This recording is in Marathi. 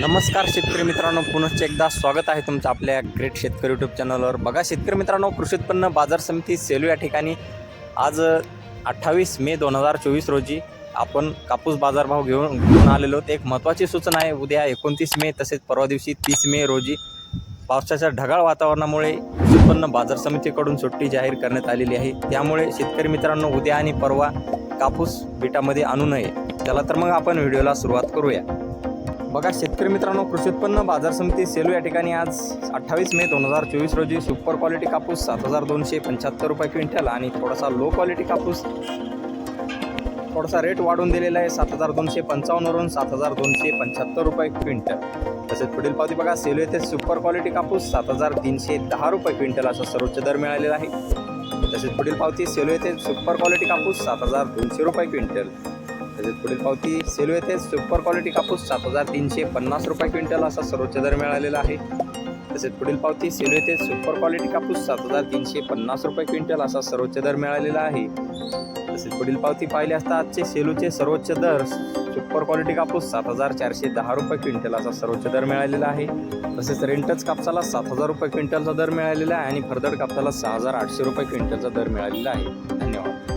नमस्कार शेतकरी मित्रांनो पुनश्च एकदा स्वागत आहे तुमचं आपल्या ग्रेट शेतकरी यूट्यूब चॅनलवर बघा शेतकरी मित्रांनो कृषी उत्पन्न बाजार समिती सेलू या ठिकाणी आज अठ्ठावीस मे दोन हजार चोवीस रोजी आपण कापूस बाजारभाव घेऊन घेऊन आलेलो आहोत. एक महत्त्वाची सूचना आहे उद्या एकोणतीस मे तसेच परवा दिवशी तीस मे रोजी पावसाच्या ढगाळ वातावरणामुळे कृषी उत्पन्न बाजार समितीकडून सुट्टी जाहीर करण्यात आलेली आहे. त्यामुळे शेतकरी मित्रांनो उद्या आणि परवा कापूस बिटामध्ये आणू नये. चला तर मग आपण व्हिडिओला सुरुवात करूया. बघा शेतकरी मित्रांनो कृषी उत्पन्न बाजार समिती सेलू या ठिकाणी आज अठ्ठावीस मे दोन हजार चोवीस रोजी सुपर क्वालिटी कापूस सात हजार दोनशे पंच्याहत्तर रुपये क्विंटल आणि थोडासा लो क्वालिटी कापूस थोडासा रेट वाढून दिलेला आहे सात हजार दोनशे पंचावन्नवरून सात हजार दोनशे पंच्याहत्तर रुपये क्विंटल. तसेच पुढील पावती बघा सेलू येथे सुपर क्वालिटी कापूस सात हजार तीनशे दहा रुपये क्विंटल असा सर्वोच्च दर मिळालेला आहे. तसेच पुढील पावती सेलू येथे सुपर क्वालिटी कापूस सात हजार दोनशे रुपये क्विंटल. तसेच पुढील पावती सेलू येथे सुपर क्वालिटी कापूस सात हजार तीनशे पन्नास रुपये क्विंटल असा सर्वोच्च दर मिळालेला आहे. तसेच पुढील पावती सेलू येथे सुपर क्वालिटी कापूस सात हजार तीनशे पन्नास रुपये क्विंटल असा सर्वोच्च दर मिळालेला आहे. तसेच पुढील पावती पाहिली असता आजचे सेलूचे सर्वोच्च दर सुपर क्वालिटी कापूस सात हजार चारशे दहा रुपये क्विंटल असा सर्वोच्च दर मिळालेला आहे. तसेच रेंटच कापसाला सात हजार रुपये क्विंटलचा दर मिळालेला आहे आणि फरदड कापसाला सहा हजार आठशे रुपये क्विंटलचा दर मिळालेला आहे. धन्यवाद.